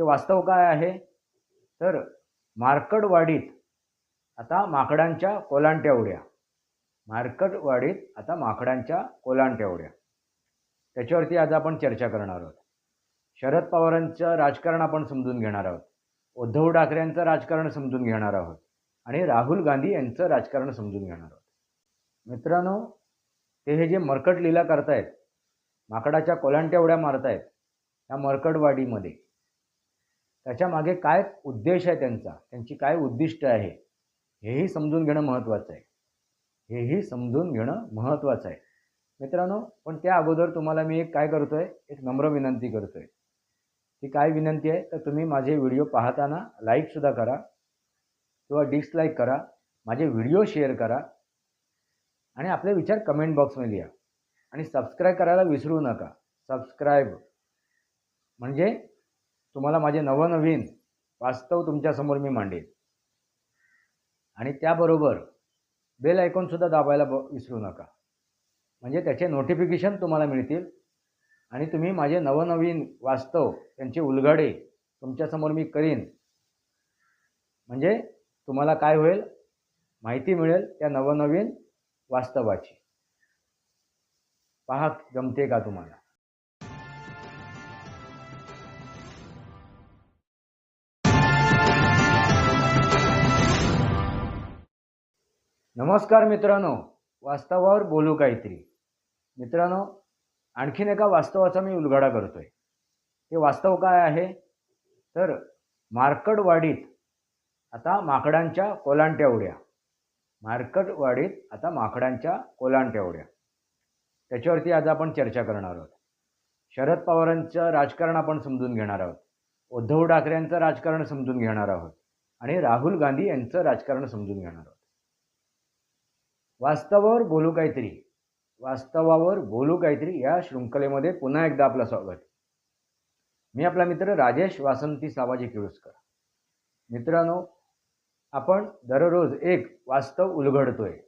हे वास्तव काय आहे? तर मार्कडवाडीत आता माकडांच्या कोलांट्या उड्या. मार्कडवाडीत आता माकडांच्या कोलांट्या उड्या. त्याच्यावरती आज आपण चर्चा करणार आहोत. शरद पवारांचं राजकारण आपण समजून घेणार आहोत. उद्धव ठाकरेंचं राजकारण समजून घेणार आहोत. आणि राहुल गांधी यांचं राजकारण समजून घेणार आहोत. मित्रांनो ते हे जे मरकट लीला करतायत माकडाच्या कोलांट्या उड्या मारतायत त्या मरकडवाडीमध्ये त्याच्यामागे काय उद्देश आहे त्यांचा? त्यांची काय उद्दिष्ट आहे? हेही समजून घेणं महत्त्वाचं आहे. हेही समजून घेणं महत्त्वाचं आहे. मित्रांनो पण त्या अगोदर तुम्हाला मी एक काय करतो आहे एक नम्र विनंती करतो आहे ती काय विनंती आहे? तर तुम्ही माझे व्हिडिओ पाहताना लाईकसुद्धा करा किंवा डिसलाईक करा माझे व्हिडिओ शेअर करा आणि आपले विचार कमेंट बॉक्समध्ये लिहा. आणि सबस्क्राईब करायला विसरू नका. सबस्क्राईब म्हणजे तुम्हाला माझे नवनवीन वास्तव तुमच्यासमोर मी मांडेन. आणि त्याबरोबर बेल आयकॉनसुद्धा दाबायला ब विसरू नका. म्हणजे त्याचे नोटिफिकेशन तुम्हाला मिळतील. आणि तुम्ही माझे नवनवीन वास्तव त्यांचे उलगडे तुमच्यासमोर मी करीन. म्हणजे तुम्हाला काय होईल? माहिती मिळेल त्या नवनवीन वास्तवाची. पहा जमते का तुम्हाला? नमस्कार मित्रांनो वास्तवावर बोलू काहीतरी. मित्रांनो आणखीन एका वास्तवाचा मी उलगडा करतोय. हे वास्तव काय आहे? तर मार्कडवाडीत आता माकडांच्या कोलांट्या उड्या. मार्कडवाडीत आता माकडांच्या कोलांट्या उड्या. त्याच्यावरती आज आपण चर्चा करणार आहोत. शरद पवारांचं राजकारण आपण समजून घेणार आहोत. उद्धव ठाकरेंचं राजकारण समजून घेणार आहोत. आणि राहुल गांधी यांचं राजकारण समजून घेणार आहोत. वास्तवावर बोलू काहीतरी. वास्तवावर बोलू काहीतरी या शृंखलेमध्ये पुन्हा एकदा आपलं स्वागत. मी आपला मित्र राजेश वासंती सावाजी किळुसकर मित्रांनो आपण दररोज एक वास्तव उलगडतोय.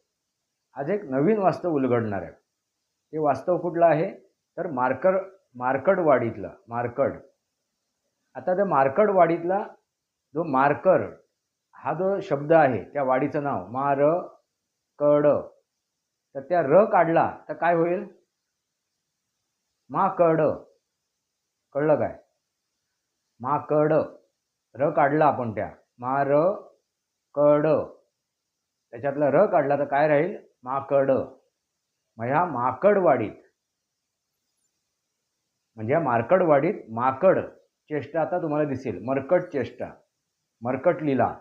आज एक नवीन वास्तव उलगडणार आहे. ते वास्तव कुठलं आहे? तर मार्कर मार्कडवाडीतलं मार्कड. आता त्या मार्कडवाडीतला जो मार्कर हा जो शब्द आहे त्या वाडीचं नाव मार कड. तर त्या र काढला तर काय होईल? मा कड. कळलं काय? मा कड. र काढला आपण त्या. मा र कड. त्याच्यातला र काढला तर काय राहील? माकड मग ह्या माकडवाडीत म्हणजे या मार्कडवाडीत माकड चेष्टा आता तुम्हाला दिसेल. मरकट चेष्टा. मरकट लीला.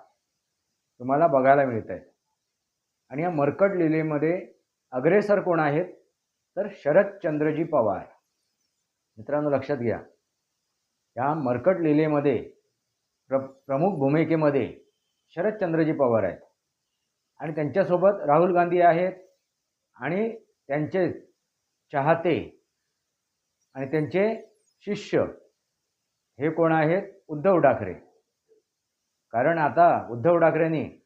तुम्हाला बघायला मिळत आहे आणि या मरकट लीलेमध्ये अग्रेसर कोण आहेत? तर शरदचंद्रजी पवार. मित्रांनो लक्षात घ्या. या मरकट लीलेमध्ये प्र प्रमुख भूमिकेमध्ये शरदचंद्रजी पवार आहेत. आणि त्यांच्यासोबत राहुल गांधी आहेत आणि त्यांचे चाहते आणि त्यांचे शिष्य हे कोण आहेत? उद्धव ठाकरे. कारण आता उद्धव ठाकरेंनी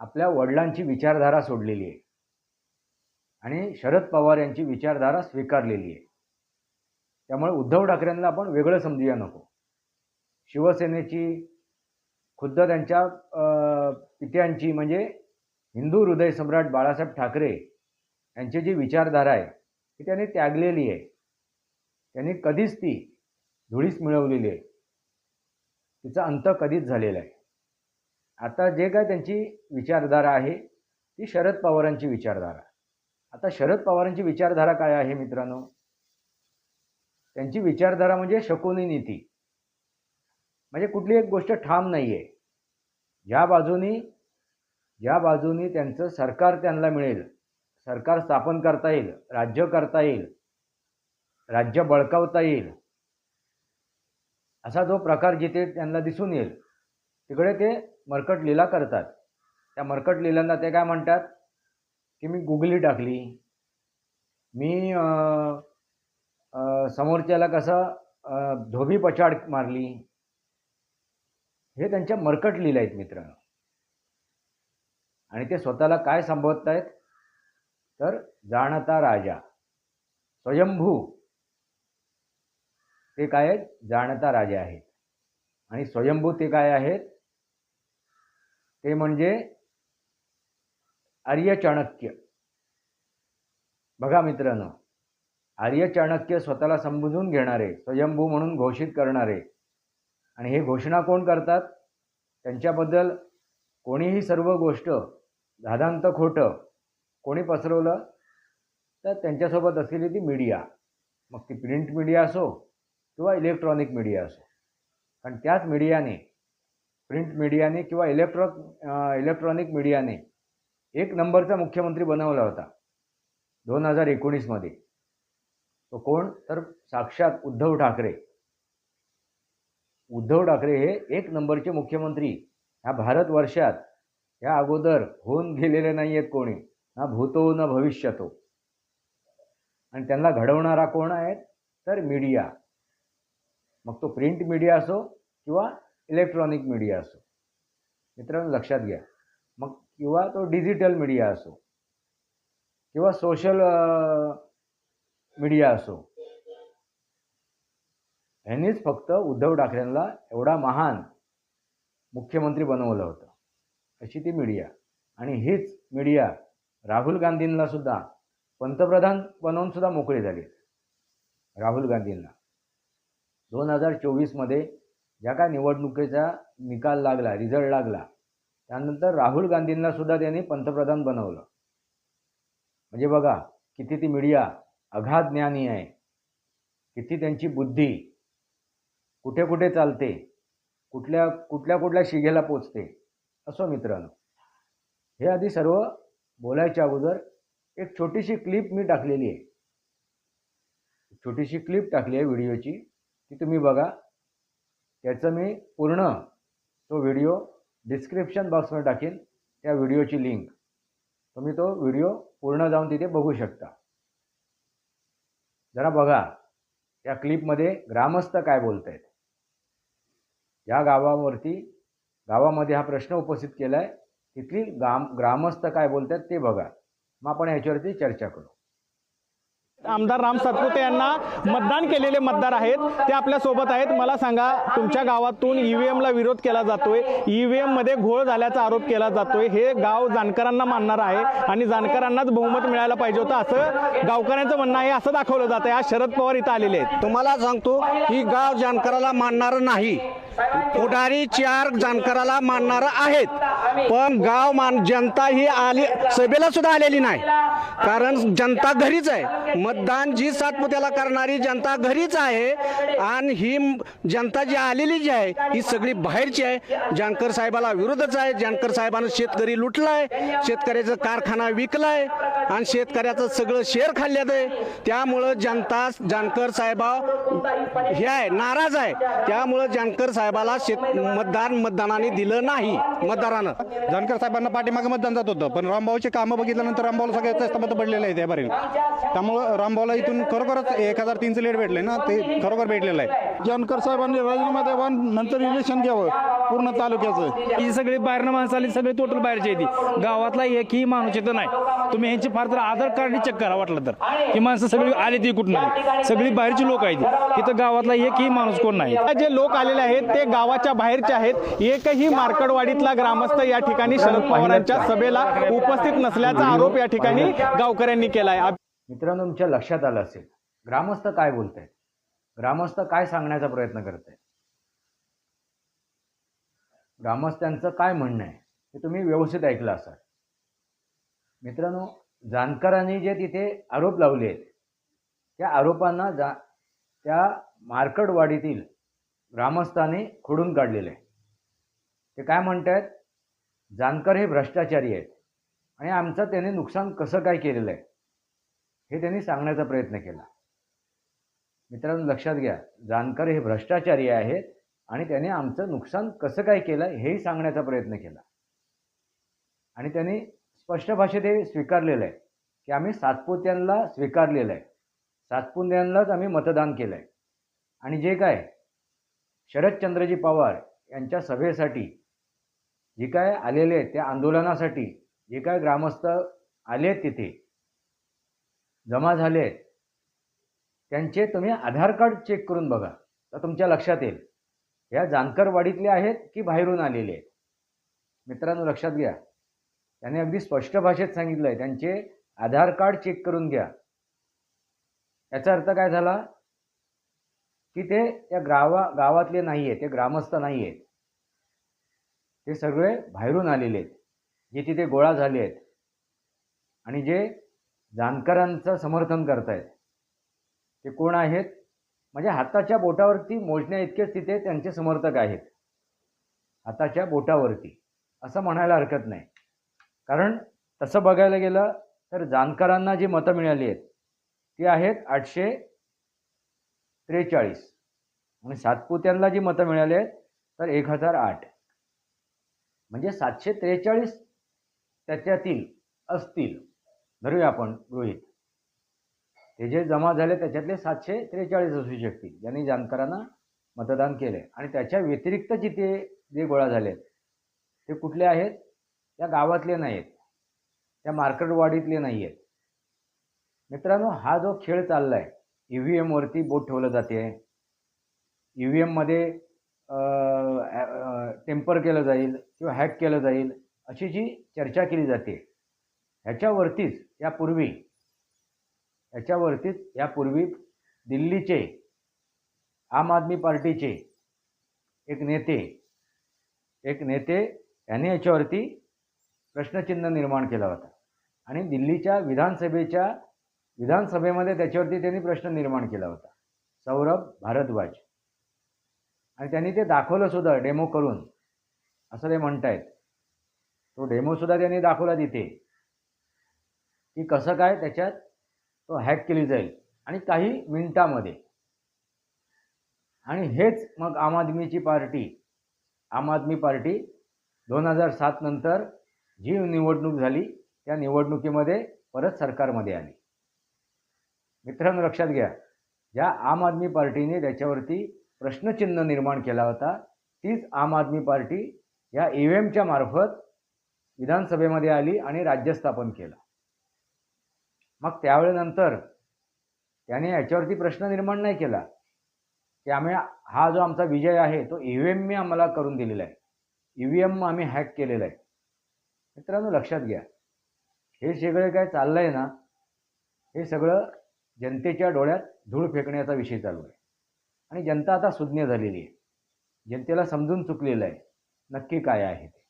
आपल्या वडिलांची विचारधारा सोडलेली आहे. आणि शरद पवार यांची विचारधारा स्वीकारलेली आहे. त्यामुळे उद्धव ठाकरेंना आपण वेगळं समजूया नको. शिवसेनेची खुद्द त्यांच्या पित्यांची म्हणजे हिंदू हृदय सम्राट बाळासाहेब ठाकरे यांची जी विचारधारा आहे ती त्यांनी त्यागलेली आहे. त्यांनी कधीच ती धुळीस मिळवलेली आहे. तिचा अंत कधीच झालेला आहे. आता जे काय त्यांची विचारधारा आहे ती शरद पवारांची विचारधारा. आता शरद पवारांची विचारधारा काय आहे मित्रांनो? त्यांची विचारधारा म्हणजे शकुनी नीती. म्हणजे कुठली एक गोष्ट ठाम नाही आहे ज्या बाजूनी ज्या बाजूनी त्यांचं सरकार त्यांना मिळेल. सरकार स्थापन करता येईल राज्य करता येईल राज्य बळकावता येईल. असा जो प्रकार जिथे त्यांना दिसून येईल तिकडे ते मरकट लीला करतात. त्या मरकट लीलांना ते काय म्हणतात? की मी गुगली टाकली. मी समोरच्याला कसं धोबी पछाड मारली. हे त्यांच्या मरकट लीला आहेत मित्रांनो आणि ते स्वतःला काय संबोधत आहेत तर जाणता राजा स्वयंभू. ते काय आहेत? जाणता राजा आहेत. आणि स्वयंभू ते काय आहेत? ते म्हणजे आर्य चाणक्य. बघा मित्रांनो आर्य चाणक्य स्वतःला समजून घेणारे स्वयंभू म्हणून घोषित करणारे आणि हे घोषणा कोण करतात? त्यांच्याबद्दल कोणीही सर्व गोष्ट धादांत खोटं कोणी पसरवलं तर त्यांच्यासोबत असलेली ती मीडिया. मग ती प्रिंट मीडिया असो किंवा इलेक्ट्रॉनिक मीडिया असो. कारण त्याच मीडियाने प्रिंट मीडियाने किंवा इलेक्ट्रॉ इलेक्ट्रॉनिक मीडियाने एक नंबरचा मुख्यमंत्री बनवला होता दोन हजार एकोणीसमध्ये तो कोण? तर साक्षात उद्धव ठाकरे. उद्धव ठाकरे हे एक नंबरचे मुख्यमंत्री. ह्या भारतवर्षात या अगोदर होऊन गेलेले नाही आहेत कोणी. ना भूतो ना भविष्यतो. आणि त्यांना घडवणारा कोण आहे तर मीडिया. मग तो प्रिंट मीडिया असो किंवा इलेक्ट्रॉनिक मीडिया असो. मित्रांनो लक्षात घ्या. मग किंवा तो डिजिटल मीडिया असो किंवा सोशल मीडिया असो ह्यांनीच फक्त उद्धव ठाकरेंना एवढा महान मुख्यमंत्री बनवलं होतं. अशी ती मीडिया. आणि हीच मीडिया राहुल गांधींना सुद्धा पंतप्रधान बनवून सुद्धा मोकळी झाली. राहुल गांधींना. दोन हजार चोवीसमध्ये ज्या काय निवडणुकीचा निकाल लागला रिझल्ट लागला त्यानंतर राहुल गांधींना सुद्धा त्यांनी पंतप्रधान बनवलं. म्हणजे बघा किती ती मीडिया अगाध ज्ञानी आहे. किती त्यांची बुद्धी. कुठे कुठे चालते. कुठल्या कुठल्या कुठल्या शिगेला पोचते. असो मित्रांनो. हे आधी सर्व बोलायच्या अगोदर एक छोटीशी क्लिप मी टाकलेली आहे. छोटीशी क्लिप टाकली आहे व्हिडिओची. ती तुम्ही बघा. त्याचं मी पूर्ण तो व्हिडिओ डिस्क्रिप्शन बॉक्समध्ये टाकीन त्या व्हिडिओची लिंक तुम्ही तो व्हिडिओ पूर्ण जाऊन तिथे बघू शकता. जरा बघा त्या क्लिपमध्ये ग्रामस्थ काय बोलत आहेत या गावावरती गावामध्ये हा प्रश्न उपस्थित केला आहे तिथली गाम ग्रामस्थ काय बोलत आहेत ते बघा. मग आपण ह्याच्यावरती चर्चा करू. आमदार राम सातपुते यांना मतदान केलेले मतदार आहेत. ते आपल्यासोबत आहेत. मला सांगा तुमच्या गावातून ईव्हीएम ला विरोध केला जातोय. ईव्हीएममध्ये घोळ झाल्याचा आरोप केला जातोय. हे गाव जानकरांना मानणार आहे आणि जानकरांनाच बहुमत मिळायला पाहिजे होतं असं गावकऱ्यांचं म्हणणं आहे असं दाखवलं जात आहे आज शरद पवार इथं आलेले आहेत. तुम्हाला सांगतो ही गाव जानकराला मानणार नाही. पुढारी चार जानकराला मानणार आहेत. पण गाव मान जनता ही आली सभेला सुद्धा आलेली नाही. कारण जनता घरीच आहे. मतदान जी सातपुत्याला करणारी जनता घरीच आहे. आणि ही जनता जी आलेली जी आहे ही सगळी बाहेरची आहे. जानकर साहेबाला विरोधच आहे. जानकर साहेबानं शेतकरी लुटलाय. शेतकऱ्याचा कारखाना विकलाय. आणि शेतकऱ्याचं सगळं शेअर खाल्ल्यात आहे. त्यामुळं जनता जानकर साहेबा हे आहे नाराज आहे. त्यामुळं जानकर साहेबाला शेत मतदान मतदानाने दिलं नाही मतदारानं. जानकर साहेबांना पाठीमागे मतदान जात होतं पण रामभाऊची कामं बघितल्यानंतर रामभाऊला सगळ्यात जास्त मतं पडलेलं आहे त्याबारील त्यामुळं रामभाऊला इथून खरोखरच एक हजार तीनचं लेट भेटले ना ते खरोखर भेटलेलं आहे. जानकर साहेबांनी राजीनामा द्यावा नंतर इलेक्शन घ्यावं पूर्ण तालुक्याचं. ही सगळी बाहेरनं माणसं आली सगळी टोटल बाहेरची आहे ती. गावातला एकही माणूस येतं नाही. तुम्ही ह्यांची फार तर आधार कार्ड चेक करा वाटलं तर. ही माणसं सगळी आली ती कुठनं? सगळी बाहेरची लोक आहेत इथं गावातला एकही माणूस कोण नाही? जे लोक आलेले आहेत ते गावाच्या बाहेरचे आहेत. एकही मार्कडवाडीतला ग्रामस्थ या ठिकाणी शरद पवारांच्या सभेला उपस्थित नसल्याचा आरोप या ठिकाणी गावकऱ्यांनी केला आहे मित्रांनो तुमच्या लक्षात आलं असेल. ग्रामस्थ काय बोलत आहेत ग्रामस्थ काय सांगण्याचा प्रयत्न करत आहेत ग्रामस्थांचं काय म्हणणं आहे? हे तुम्ही व्यवस्थित ऐकलं असाल. मित्रांनो जानकरांनी जे तिथे आरोप लावले आहेत त्या आरोपांना जा त्या मार्कडवाडीतील ग्रामस्थांनी खोडून काढलेलं. आहे ते काय म्हणत आहेत जानकर हे भ्रष्टाचारी आहेत. आणि आमचं त्याने नुकसान कसं काय केलेलं आहे? हे त्यांनी सांगण्याचा प्रयत्न केला. मित्रांनो लक्षात घ्या. जानकर हे भ्रष्टाचारी आहेत आणि त्याने आमचं नुकसान कसं काय केलं हेही सांगण्याचा प्रयत्न केला. आणि त्यांनी स्पष्ट भाषेत हे स्वीकारलेलं आहे की आम्ही सातपुत्यांना स्वीकारलेलं आहे. सातपुत्यांनाच आम्ही मतदान केलं आहे आणि जे काय शरदचंद्रजी पवार यांच्या सभेसाठी जे काय आलेले आहेत त्या आंदोलनासाठी जे काय ग्रामस्थ आले आहेत तिथे जमा झाले आहेत त्यांचे तुम्ही आधार कार्ड चेक करून बघा. तर तुमच्या लक्षात येईल. ह्या जानकरवाडीतले आहेत की बाहेरून आलेले आहेत? मित्रांनो लक्षात घ्या. त्याने अगदी स्पष्ट भाषेत सांगितलं आहे त्यांचे आधार कार्ड चेक करून घ्या. याचा अर्थ काय झाला? की ते त्या गावा गावातले नाही आहेत ते ग्रामस्थ नाही आहेत ते सगळे बाहेरून आलेले आहेत. जे तिथे गोळा झाले आहेत. आणि जे जानकरांचं समर्थन करतायत. ते कोण आहेत? म्हणजे हाताच्या बोटावरती मोजण्या इतकेच तिथे त्यांचे समर्थक आहेत. हाताच्या बोटावरती. असं म्हणायला हरकत नाही. कारण तसं बघायला गेलं तर जानकरांना जी मतं मिळाली आहेत ती आहेत आठशे त्रेचाळीस. आणि सातपुत्यांना जी मतं मिळाली आहेत तर एक हजार आठ. म्हणजे सातशे त्रेचाळीस त्याच्यातील असतील. धरूया आपण गृहित. ते जे जमा झाले त्याच्यातले सातशे त्रेचाळीस असू शकतील. ज्यांनी जानकरांना मतदान केले आणि त्याच्या व्यतिरिक्त जिथे जे गोळा झाले ते कुठले आहेत? त्या गावातले नाही आहेत त्या मार्केटवाडीतले नाही आहेत मित्रांनो हा जो खेळ चालला आहे ई व्ही एमवरती बोट ठेवलं जाते. ई व्ही एममध्ये टेम्पर केलं जाईल किंवा हॅक केलं जाईल अशी जी चर्चा केली जाते ह्याच्यावरतीच यापूर्वी ह्याच्यावरतीच यापूर्वी दिल्लीचे आम आदमी पार्टीचे एक नेते एक नेते यांनी याच्यावरती प्रश्नचिन्ह निर्माण केला होता. आणि दिल्लीच्या विधानसभेच्या विधानसभेमध्ये त्याच्यावरती त्यांनी प्रश्न निर्माण केला होता. सौरभ भारद्वाज. आणि त्यांनी ते दाखवलं सुद्धा डेमो करून. असं ते म्हणतायत. तो डेमोसुद्धा त्यांनी दाखवला तिथे. की कसं काय त्याच्यात तो हॅक केली जाईल. आणि काही मिनिटामध्ये. आणि हेच मग आम आदमीची पार्टी. आम आदमी पार्टी दोन हजार सात नंतर जी निवडणूक झाली त्या निवडणुकीमध्ये परत सरकारमध्ये आली. मित्रांनो लक्षात घ्या. ज्या आम आदमी पार्टीने त्याच्यावरती प्रश्नचिन्ह निर्माण केला होता तीच आम आदमी पार्टी या ई व्ही एमच्या मार्फत विधानसभेमध्ये आली आणि राज्य स्थापन केलं. मग त्यावेळेनंतर त्याने याच्यावरती प्रश्न निर्माण नाही केला. की आम्ही हा जो आमचा विजय आहे तो ई व्ही एमने आम्हाला करून दिलेला आहे. ई व्ही एम आम्ही हॅक केलेला आहे. मित्रांनो लक्षात घ्या. हे सगळं काय चाललं आहे ना? हे सगळं जनतेच्या डोळ्यात धूळ फेकण्याचा विषय चालू आहे. आणि जनता आता सुज्ञ झालेली आहे. जनतेला समजून चुकलेलं आहे. नक्की काय आहे ते?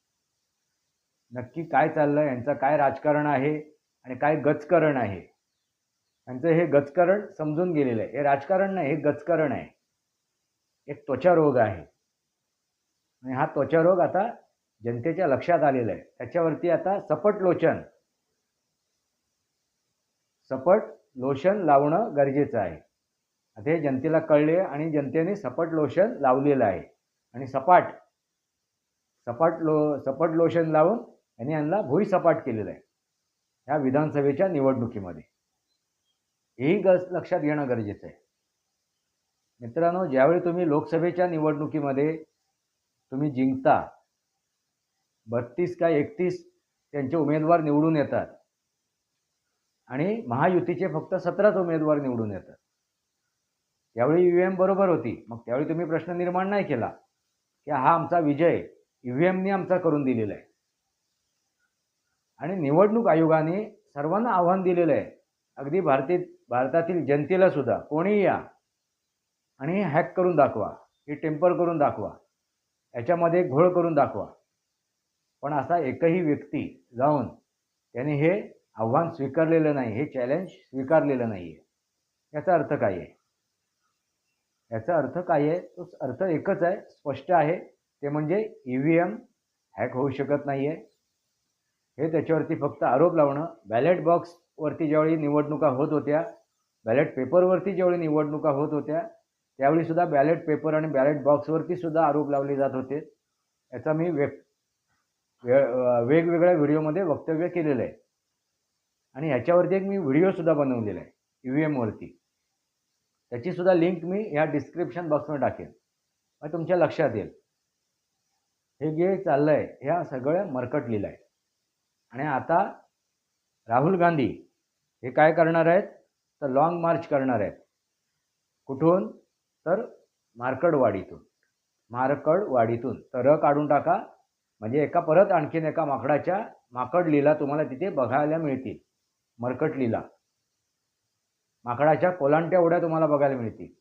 नक्की काय चाललं आहे यांचं काय राजकारण आहे? आणि काय गचकरण आहे? यांचं हे गचकरण समजून गेलेलं आहे. हे राजकारण नाही हे गचकरण आहे. एक त्वचारोग आहे. आणि हा त्वचारोग आता जनतेच्या लक्षात आलेला आहे. त्याच्यावरती आता सपट लोचन. सपट लोशन लावणं गरजेचं आहे. आता हे जनतेला कळले आणि जनतेने सपट लोशन लावलेलं आहे. आणि सपाट सपाट लो सपट लोशन लावून यांनी यांना भुई सपाट केलेलं आहे. ह्या विधानसभेच्या निवडणुकीमध्ये. हेही ग लक्षात घेणं गरजेचं आहे. मित्रांनो ज्यावेळी तुम्ही लोकसभेच्या निवडणुकीमध्ये तुम्ही जिंकता बत्तीस का एकतीस त्यांचे उमेदवार निवडून येतात आणि महायुतीचे फक्त सतराच उमेदवार निवडून येतात. त्यावेळी ई व्ही एम बरोबर होती. मग त्यावेळी तुम्ही प्रश्न निर्माण नाही केला. की हा आमचा विजय ई व्ही एमने आमचा करून दिलेला आहे. आणि निवडणूक आयोगाने सर्वांना आव्हान दिलेलं आहे. अगदी भारतीय भारतातील जनतेला सुद्धा कोणीही या. आणि हॅक करून दाखवा हे टेम्पर करून दाखवा. याच्यामध्ये घोळ करून दाखवा. पण असा एकही व्यक्ती जाऊन त्याने हे आव्हान स्वीकारलेलं नाही हे चॅलेंज स्वीकारलेलं नाही आहे याचा अर्थ काय आहे? याचा अर्थ काय आहे? तो अर्थ एकच आहे स्पष्ट आहे. ते म्हणजे ई व्ही एम हॅक होऊ शकत नाही आहे हे त्याच्यावरती फक्त आरोप लावणं. बॅलेट बॉक्सवरती ज्यावेळी निवडणुका होत होत्या बॅलेट पेपरवरती ज्यावेळी निवडणुका होत होत्या त्यावेळीसुद्धा बॅलेट पेपर आणि बॅलेट बॉक्सवरती सुद्धा आरोप लावले जात होते. याचा मी वेग वेगवेगळ्या व्हिडिओमध्ये वक्तव्य केलेलं आहे. आणि ह्याच्यावरती एक मी व्हिडिओसुद्धा बनवलेला आहे ई व्ही एमवरती त्याचीसुद्धा लिंक मी ह्या डिस्क्रिप्शन बॉक्समध्ये टाकेन. मग तुमच्या लक्षात येईल. हे जे चाललं आहे ह्या सगळं मरकटलेलं आहे आणि आता राहुल गांधी हे काय करणार आहेत? तर लाँग मार्च करणार आहेत. कुठून? तर मार्कडवाडीतून. मार्कडवाडीतून. तर काढून टाका. म्हणजे एका परत आणखीन एका माकडाच्या माकड लीला तुम्हाला तिथे बघायला मिळतील. मरकटलीला. माकडाच्या कोलांट्या उड्या तुम्हाला बघायला मिळतील.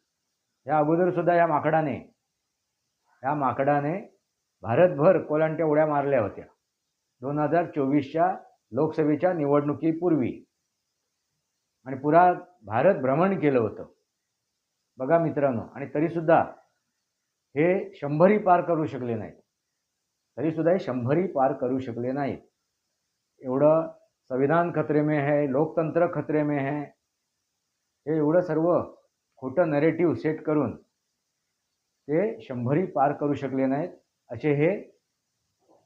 या अगोदर सुद्धा या माकडाने या माकडाने भारतभर कोलांट्या उड्या मारल्या होत्या. दोन हजार चोवीसच्या लोकसभेच्या निवडणुकीपूर्वी. आणि पुरा भारत भ्रमण केलं होतं. बघा मित्रांनो आणि तरीसुद्धा हे शंभरी पार करू शकले नाहीत. तरीसुद्धा हे शंभरी पार करू शकले नाहीत. एवढं संविधान खतरे में है लोकतंत्र खतरे में है हे एवढं सर्व खोटं नरेटिव्ह सेट करून ते शंभरी पार करू शकले नाहीत. असे हे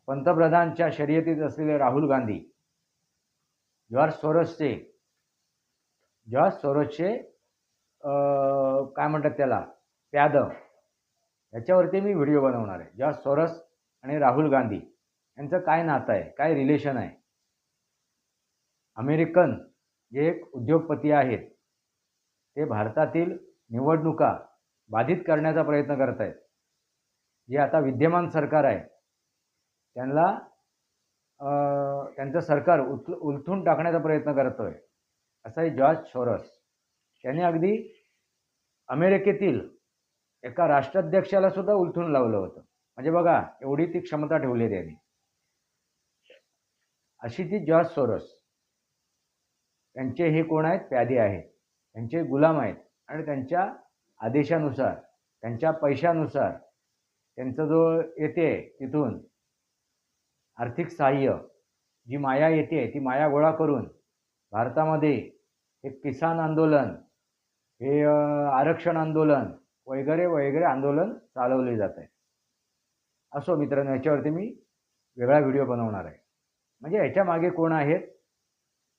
पंतप्रधानच्या शर्यतीत असलेले राहुल गांधी जॉर्ज सोरसचे जॉर्ज सोरसचे काय म्हणतात त्याला प्यादव याच्यावरती मी व्हिडिओ बनवणार आहे. जॉर्ज सोरस आणि राहुल गांधी यांचं काय नातं आहे काय रिलेशन आहे? अमेरिकन जे एक उद्योगपती आहेत ते भारतातील निवडणुका बाधित करण्याचा प्रयत्न करत आहेत. जे आता विद्यमान सरकार आहे त्यांना त्यांचं सरकार उल उलथून टाकण्याचा प्रयत्न करतो आहे असं आहे जॉर्ज सोरस त्याने अगदी अमेरिकेतील एका राष्ट्राध्यक्षाला सुद्धा उलथून लावलं होतं. म्हणजे बघा एवढी ती क्षमता ठेवली आहे त्यांनी. अशी ती जॉर्ज सोरस त्यांचे हे कोण आहेत? प्यादे आहेत. त्यांचे गुलाम आहेत. आणि त्यांच्या आदेशानुसार त्यांच्या पैशानुसार त्यांचा जो येते तिथून आर्थिक सहाय्य जी माया येते ती माया गोळा करून भारतामध्ये हे किसान आंदोलन हे आरक्षण आंदोलन वगैरे वगैरे आंदोलन चालवले जात आहे असो मित्रांनो याच्यावरती मी वेगळा व्हिडिओ बनवणार आहे. म्हणजे ह्याच्या मागे कोण आहेत?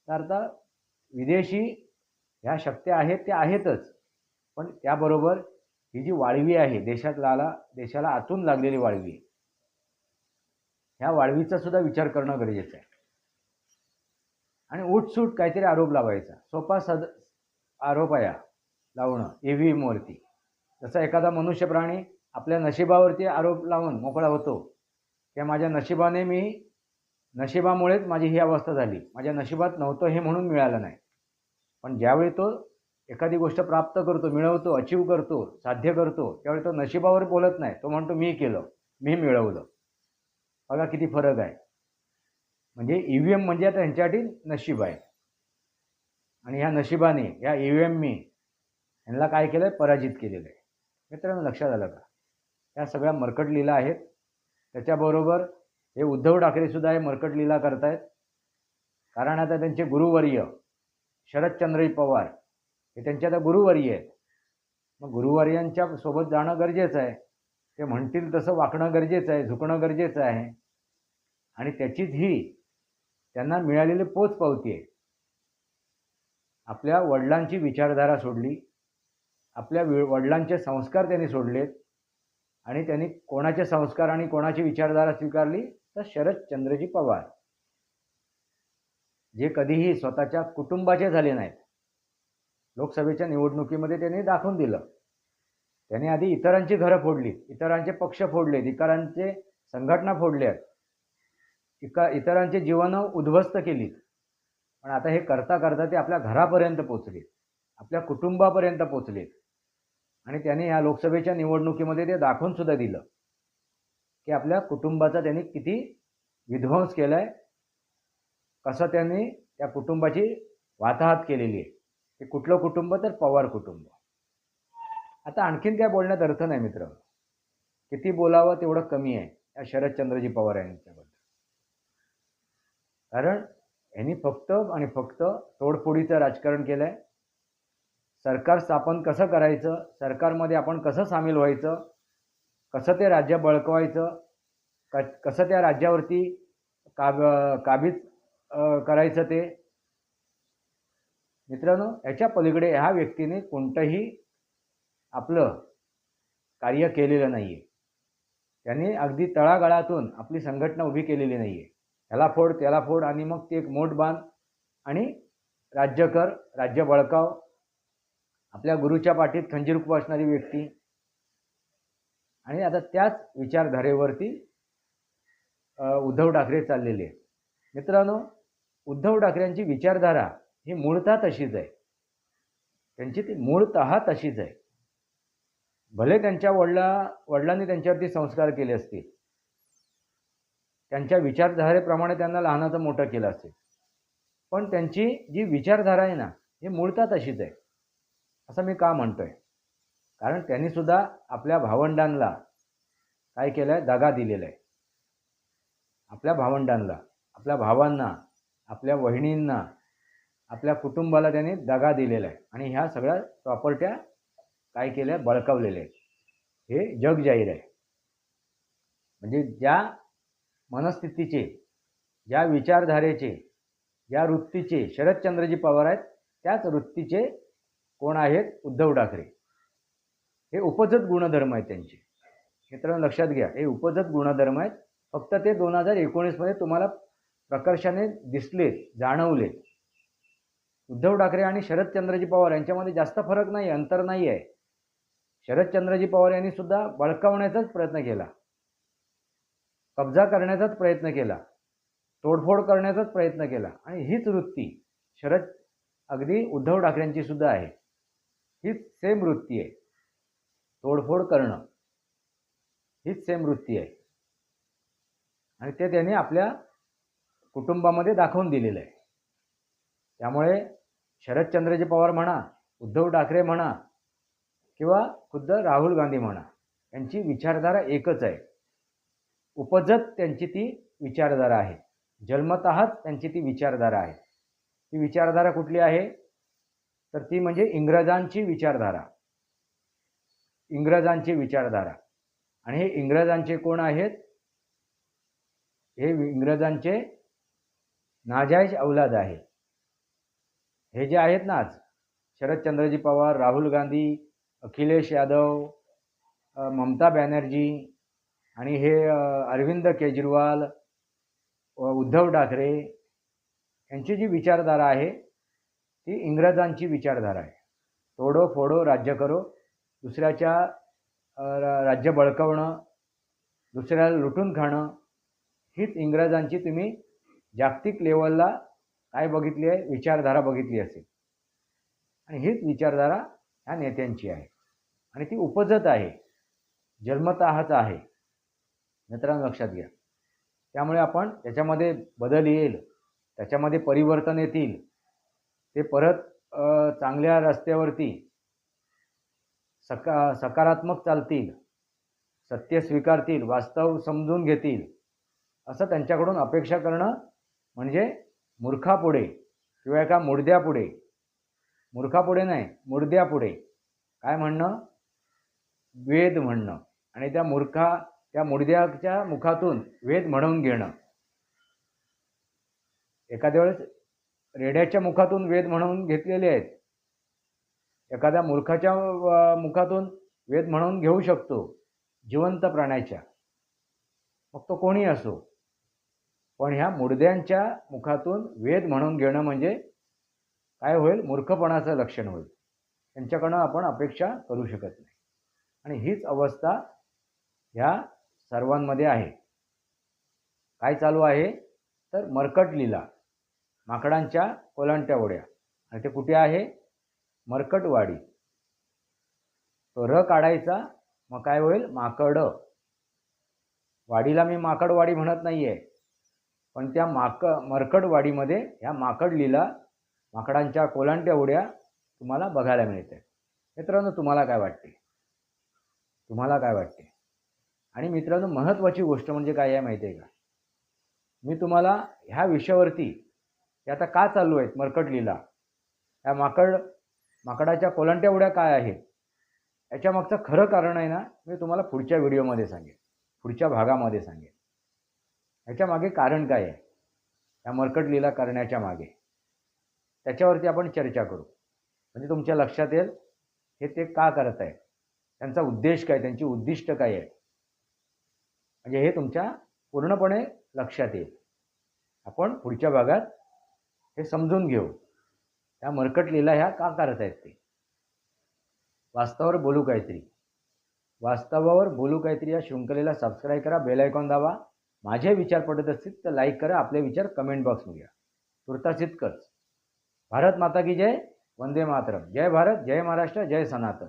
तर आता विदेशी ह्या शक्त्या आहेत त्या आहेतच. पण त्याबरोबर ही जी वाळवी आहे देशातला देशाला आतून लागलेली वाळवी ह्या वाळवीचा सुद्धा विचार करणं गरजेचं आहे. आणि उठसूट काहीतरी आरोप लावायचा. सोपा सद आरोप आहे लावणं ए व्ही एमवरती जसा एखादा मनुष्य प्राणी आपल्या नशिबावरती आरोप लावून मोकळा होतो त्या माझ्या नशिबाने मी नशिबामुळेच माझी ही अवस्था झाली. माझ्या नशिबात नव्हतं हे म्हणून मिळालं नाही. पण ज्यावेळी तो एखादी गोष्ट प्राप्त करतो मिळवतो अचीव करतो साध्य करतो त्यावेळी तो नशिबावर बोलत नाही. तो म्हणतो मी केलं. मी मिळवलं. बघा किती फरक आहे. म्हणजे ई व्ही एम म्हणजे आता ह्यांच्यासाठी नशीब आहे. आणि ह्या नशिबाने ह्या ई व्ही एमनी ह्यांना काय केलं आहे पराजित केलेलं आहे मित्रांनो लक्षात आलं का? ह्या सगळ्या मरकट आहेत. त्याच्याबरोबर हे उद्धव ठाकरेसुद्धा हे मरकट लीला करतायत. कारण आता त्यांचे गुरुवर्य शरदचंद्रजी पवार हे त्यांचे आता गुरुवर्य आहेत. मग गुरुवर्यांच्या सोबत जाणं गरजेचं आहे. ते म्हणतील तसं वाकणं गरजेचं आहे झुकणं गरजेचं आहे. आणि त्याचीच ही त्यांना मिळालेली पोच पावती आहे. आपल्या वडिलांची विचारधारा सोडली. आपल्या वडिलांचे संस्कार त्यांनी सोडलेत. आणि त्यांनी कोणाचे संस्कार आणि कोणाची विचारधारा स्वीकारली? तर शरदचंद्रजी पवार. जे कधीही स्वतःच्या कुटुंबाचे झाले नाहीत. लोकसभेच्या निवडणुकीमध्ये त्यांनी दाखवून दिलं. त्यांनी आधी इतरांची घरं फोडली. इतरांचे पक्ष फोडले. इतरांचे संघटना फोडल्या इका इतरांची जीवनं उद्ध्वस्त केलीत. पण आता हे करता करता ते आपल्या घरापर्यंत पोचले आपल्या कुटुंबापर्यंत पोचलेत. आणि त्यांनी या लोकसभेच्या निवडणुकीमध्ये ते दाखवून सुद्धा दिलं. की आपल्या कुटुंबाचा त्यांनी किती विध्वंस केला आहे कसं त्यांनी त्या कुटुंबाची वाताहात केलेली आहे. ते कुठलं कुटुंब तर पवार कुटुंब. आता आणखीन काय बोलण्यात अर्थ नाही मित्र. किती बोलावं तेवढं कमी आहे या शरदचंद्रजी पवार यांच्याबद्दल. कारण यांनी फक्त आणि फक्त तोडफोडीचं राजकारण केलं आहे सरकार स्थापन कसं करायचं सरकारमध्ये आपण कसं सामील व्हायचं कसं ते राज्य बळकवायचं क कसं त्या राज्यावरती काब काबीज करायचं ते? मित्रांनो याच्या पलीकडे ह्या व्यक्तीने कोणतंही आपलं कार्य केलेलं नाही आहे त्यांनी अगदी तळागाळातून आपली संघटना उभी केलेली नाही आहे ह्याला फोड त्याला फोड आणि मग ते एक मोठ बांध आणि राज्य कर राज्य बळकाव. आपल्या गुरुच्या पाठीत खंजीर असणारी व्यक्ती. आणि आता त्याच विचारधारेवरती उद्धव ठाकरे चाललेले आहेत. मित्रांनो उद्धव ठाकरेंची विचारधारा ही मूळतः तशीच आहे. त्यांची ती मूळतः तशीच आहे. भले त्यांच्या वडिला वडिलांनी त्यांच्यावरती संस्कार केले असतील. त्यांच्या विचारधारेप्रमाणे त्यांना लहानाचं मोठं केलं असेल. पण त्यांची जी विचारधारा आहे ना ही मूळतः तशीच आहे. असं मी का म्हणतोय? कारण त्यांनी सुद्धा आपल्या भावंडांना काय केलं आहे दगा दिलेला आहे. आपल्या भावंडांना आपल्या भावांना आपल्या वहिनींना आपल्या कुटुंबाला त्यांनी दगा दिलेला आहे. आणि ह्या सगळ्या प्रॉपर्ट्या काय केल्या? बळकावलेल्या आहेत. हे जग जाहीर आहे. म्हणजे ज्या मनस्थितीचे ज्या विचारधारेचे ज्या वृत्तीचे शरदचंद्रजी पवार आहेत त्याच वृत्तीचे कोण आहेत? उद्धव ठाकरे. हे उपजत गुणधर्म आहेत त्यांचे. मित्रांनो लक्षात घ्या हे उपजत गुणधर्म आहेत. फक्त ते दोन हजार एकोणीसमध्ये तुम्हाला प्रकर्षाने दिसले जाणवले. उद्धव ठाकरे आणि शरदचंद्रजी पवार यांच्यामध्ये जास्त फरक नाही अंतर नाही आहे. शरदचंद्रजी पवार यांनी सुद्धा बळकावण्याचाच प्रयत्न केला. कब्जा करण्याचाच प्रयत्न केला. तोडफोड करण्याचाच प्रयत्न केला. आणि हीच वृत्ती शरद अगदी उद्धव ठाकरेंची सुद्धा आहे. हीच सेम वृत्ती आहे. तोडफोड करणं. हीच सेम वृत्ती आहे. आणि ते त्यांनी आपल्या कुटुंबामध्ये दाखवून दिलेलं आहे. त्यामुळे शरदचंद्रजी पवार म्हणा उद्धव ठाकरे म्हणा किंवा खुद्द राहुल गांधी म्हणा यांची विचारधारा एकच आहे. उपजत त्यांची ती विचारधारा आहे. जन्मतःच त्यांची ती विचारधारा आहे. ती विचारधारा कुठली आहे? तर ती म्हणजे इंग्रजांची विचारधारा. इंग्रजांची विचारधारा. आणि हे इंग्रजांचे कोण आहेत? हे इंग्रजांचे नाजायज औलाद आहे हे जे आहेत ना आज शरदचंद्रजी पवार राहुल गांधी अखिलेश यादव ममता बॅनर्जी आणि हे अरविंद केजरीवाल उद्धव ठाकरे यांची जी विचारधारा आहे ती इंग्रजांची विचारधारा आहे. तोडो फोडो राज्य करो. दुसऱ्याच्या राज्य बळकवणं दुसऱ्याला लुटून खाणं हीच इंग्रजांची तुम्ही जागतिक लेवलला काय बघितली आहे? विचारधारा बघितली असेल. आणि हीच विचारधारा ह्या नेत्यांची आहे. आणि ती उपजत आहे. जन्मतःच आहे. मित्रांनो लक्षात घ्या. त्यामुळे आपण त्याच्यामध्ये बदल येईल. त्याच्यामध्ये परिवर्तन येतील. ते परत चांगल्या रस्त्यावरती सका सकारात्मक चालतील सत्य स्वीकारतील वास्तव समजून घेतील असं त्यांच्याकडून अपेक्षा करणं म्हणजे मूर्खापुढे किंवा एका मुडद्यापुढे मूर्खापुढे नाही मुडद्यापुढे काय म्हणणं? वेद म्हणणं. आणि त्या मूर्खा त्या मुडद्याच्या मुखातून वेद म्हणून घेणं. एखाद्या वेळेस रेड्याच्या मुखातून वेद म्हणून घेतलेले आहेत एखाद्या मूर्खाच्या मुखातून वेद म्हणून घेऊ शकतो जिवंत प्राण्याच्या. मग तो कोणी असो? पण ह्या मुडद्यांच्या मुखातून वेद म्हणून घेणं म्हणजे काय होईल? मूर्खपणाचं लक्षण होईल. त्यांच्याकडनं आपण अपेक्षा करू शकत नाही. आणि हीच अवस्था ह्या सर्वांमध्ये आहे. काय चालू आहे? तर मरकट लीला. माकडांच्या कोलांट्या ओढ्या. आणि ते कुठे आहे? मरकटवाडी. तो र काढायचा मग काय होईल? माकड. वाडीला मी माकडवाडी म्हणत नाही आहे पण त्या माक मरकटवाडीमध्ये ह्या माकड लीला माकडांच्या कोलांट्या उड्या तुम्हाला बघायला मिळते. मित्रांनो तुम्हाला काय वाटते? तुम्हाला काय वाटते? आणि मित्रांनो महत्त्वाची गोष्ट म्हणजे काय आहे माहिती आहे का? मी तुम्हाला ह्या विषयावरती हे आता का चालू आहेत मरकट लीला? ह्या माकड माकडाच्या कोलंट्या उड्या काय आहेत? याच्या मागचं खरं कारण आहे ना मी तुम्हाला पुढच्या व्हिडिओमध्ये सांगेन. पुढच्या भागामध्ये सांगेन. ह्याच्या मागे कारण काय आहे? या मरकट लीला करण्याच्या मागे. त्याच्यावरती आपण चर्चा करू. म्हणजे तुमच्या लक्षात येईल हे ते का करत आहे त्यांचा उद्देश काय? त्यांची उद्दिष्ट काय आहे म्हणजे हे तुमच्या पूर्णपणे लक्षात येईल. आपण पुढच्या भागात हे समजून घेऊ. त्या मरकट लीला ह्या का करत आहेत ते? वास्तवावर बोलू काहीतरी. वास्तवावर बोलू काहीतरी या शृंखलेला सबस्क्राईब करा बेल आयकॉन दाबा. माझे विचार पडत असतील तर लाईक करा आपले विचार कमेंट बॉक्समध्ये घ्या. तुर्तास इतकंच भारत माता की जय वंदे मातरम. जय भारत जय महाराष्ट्र जय सनातन.